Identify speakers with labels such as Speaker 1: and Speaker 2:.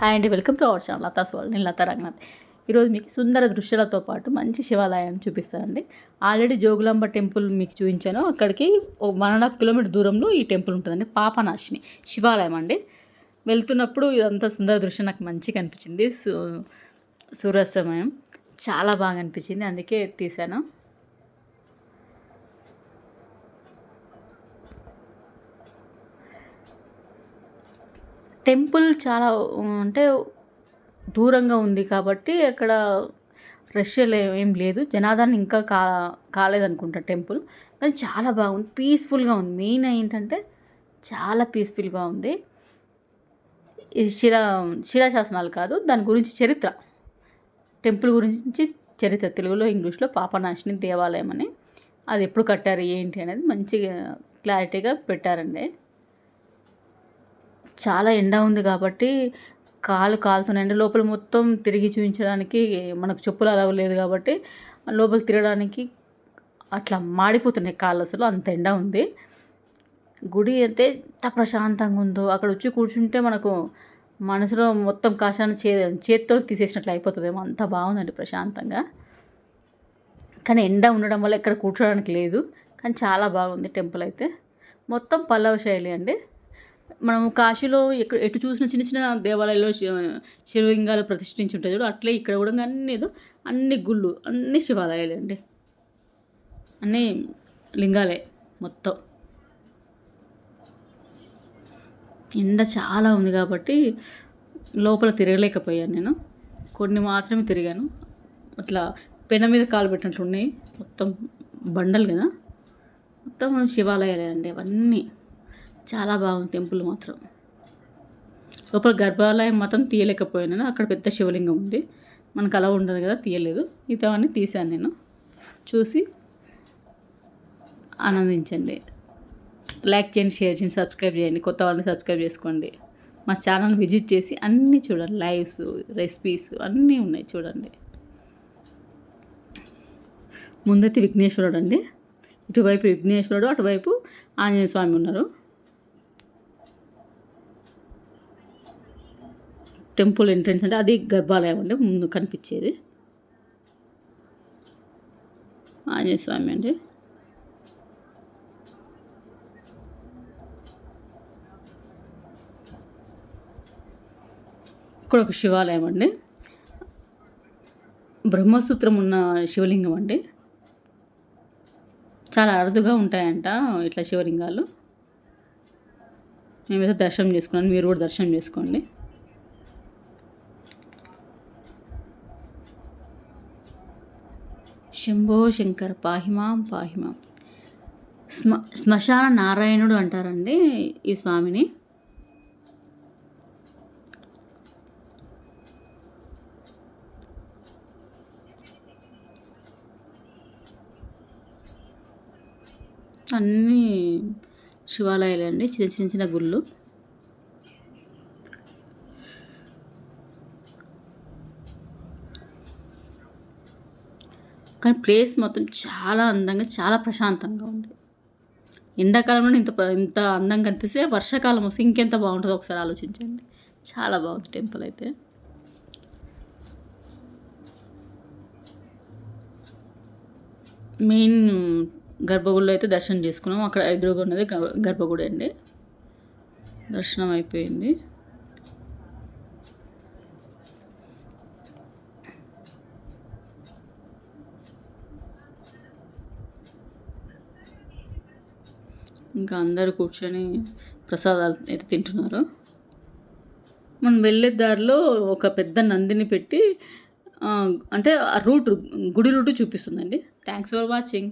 Speaker 1: Hi అండి welcome to our channel Latha soul నేను లతా రంగనాథ్ ఈరోజు మీకు సుందర దృశ్యాలతో పాటు మంచి శివాలయం చూపిస్తానండి. ఆల్రెడీ జోగులాంబ టెంపుల్ మీకు చూపించాను. అక్కడికి వన్ అండ్ హాఫ్ కిలోమీటర్ దూరంలో ఈ టెంపుల్ ఉంటుందండి. పాపనాశిని శివాలయం అండి. వెళ్తున్నప్పుడు ఇదంతా సుందర దృశ్యం నాకు మంచిగా అనిపించింది. సూ సూర్యాస్తమయం చాలా బాగా అనిపించింది. అందుకే తీశాను. టెంపుల్ చాలా అంటే దూరంగా ఉంది కాబట్టి అక్కడ రష్ ఏం లేదు. జనాదరణ ఇంకా కా కాలేదనుకుంటా టెంపుల్. కానీ చాలా బాగుంది. పీస్ఫుల్గా ఉంది. మెయిన్ ఏంటంటే చాలా పీస్ఫుల్గా ఉంది. ఇది శిలా శిలాశాసనాలు కాదు దాని గురించి చరిత్ర. టెంపుల్ గురించి చరిత్ర. తెలుగులో ఇంగ్లీష్లో పాపనాశిని దేవాలయం అని. అది ఎప్పుడు కట్టారు ఏంటి అనేది మంచిగా క్లారిటీగా పెట్టారండి. చాలా ఎండ ఉంది కాబట్టి కాలు కాలుతున్నాయండి లోపల మొత్తం తిరిగి చూపించడానికి మనకు చెప్పులు అలవ లేదు కాబట్టి లోపల తిరగడానికి అట్లా మాడిపోతున్నాయి కాళ్ళు అసలు అంత ఎండ ఉంది. గుడి అయితే ఎంత ప్రశాంతంగా ఉందో అక్కడ వచ్చి కూర్చుంటే మనకు మనసులో మొత్తం కాశాన్ని చే చేత్తో తీసేసినట్లు అయిపోతుందేమో అంత బాగుందండి ప్రశాంతంగా. కానీ ఎండ ఉండడం వల్ల ఇక్కడ కూర్చోడానికి లేదు కానీ చాలా బాగుంది టెంపుల్ అయితే. మొత్తం పల్లవ శైలి అండి. మనం కాశీలో ఎక్కడ ఎటు చూసిన చిన్న చిన్న దేవాలయాల్లో శివలింగాలు ప్రతిష్ఠించి ఉంటాయి చూడు. అట్లే ఇక్కడ కూడా అన్ని ఏదో అన్ని గుళ్ళు అన్ని శివాలయాలే అండి. అన్నీ లింగాలే మొత్తం. ఎండ చాలా ఉంది కాబట్టి లోపల తిరగలేకపోయాను నేను. కొన్ని మాత్రమే తిరిగాను. అట్లా పెన మీద కాలు పెట్టినట్లు ఉన్నాయి మొత్తం బండలు కదా. మొత్తం శివాలయాలే అండి అవన్నీ. చాలా బాగుంది టెంపుల్ మాత్రం. లోపల గర్భాలయం మాత్రం తీయలేకపోయాను అక్కడ పెద్ద శివలింగం ఉంది. మనకు అలా ఉండదు కదా తీయలేదు. మిగతావన్నీ తీశాను నేను. చూసి ఆనందించండి. లైక్ చేయండి షేర్ చేయండి సబ్స్క్రైబ్ చేయండి కొత్త వాళ్ళని సబ్స్క్రైబ్ చేసుకోండి. మా ఛానల్ విజిట్ చేసి అన్నీ చూడండి లైవ్స్ రెసిపీస్ అన్నీ ఉన్నాయి చూడండి. ముందైతే విఘ్నేశ్వరుడు అండి. ఇటువైపు విఘ్నేశ్వరుడు అటువైపు ఆంజనేయ స్వామి ఉన్నారు. టెంపుల్ ఎంట్రెన్స్ అంటే అది గర్భాలయం అండి ముందు కనిపించేది. ఆంజనేయ స్వామి అండి ఇక్కడ ఒక శివాలయం అండి. బ్రహ్మసూత్రం ఉన్న శివలింగం అండి. చాలా అరుదుగా ఉంటాయంట ఇట్లా శివలింగాలు. మేమైతే దర్శనం చేసుకున్నాను మీరు కూడా దర్శనం చేసుకోండి. శంభో శంకర్ పాహిమాం పాహిమాం. శ్మ శ్మశాన నారాయణుడు అంటారండి ఈ స్వామిని. అన్నీ శివాలయాలు అండి చిన్న చిన్న చిన్న గుళ్ళు. కానీ ప్లేస్ మొత్తం చాలా అందంగా చాలా ప్రశాంతంగా ఉంది. ఎండాకాలంలో ఇంత ఇంత అందంగా కనిపిస్తే వర్షాకాలం వస్తే ఇంకెంత బాగుంటుందో ఒకసారి ఆలోచించండి. చాలా బాగుంది టెంపుల్ అయితే. మెయిన్ గర్భగుడిలో అయితే దర్శనం చేసుకున్నాం. అక్కడ ఎదురుగా ఉన్నది గర్భగుడి అండి. దర్శనం అయిపోయింది. ఇంకా అందరు కూర్చొని ప్రసాదాలు అయితే తింటున్నారు. మనం వెళ్ళే దారిలో ఒక పెద్ద నందిని పెట్టి అంటే ఆ రూట్ గుడి రూటు చూపిస్తుందండి. Thanks for watching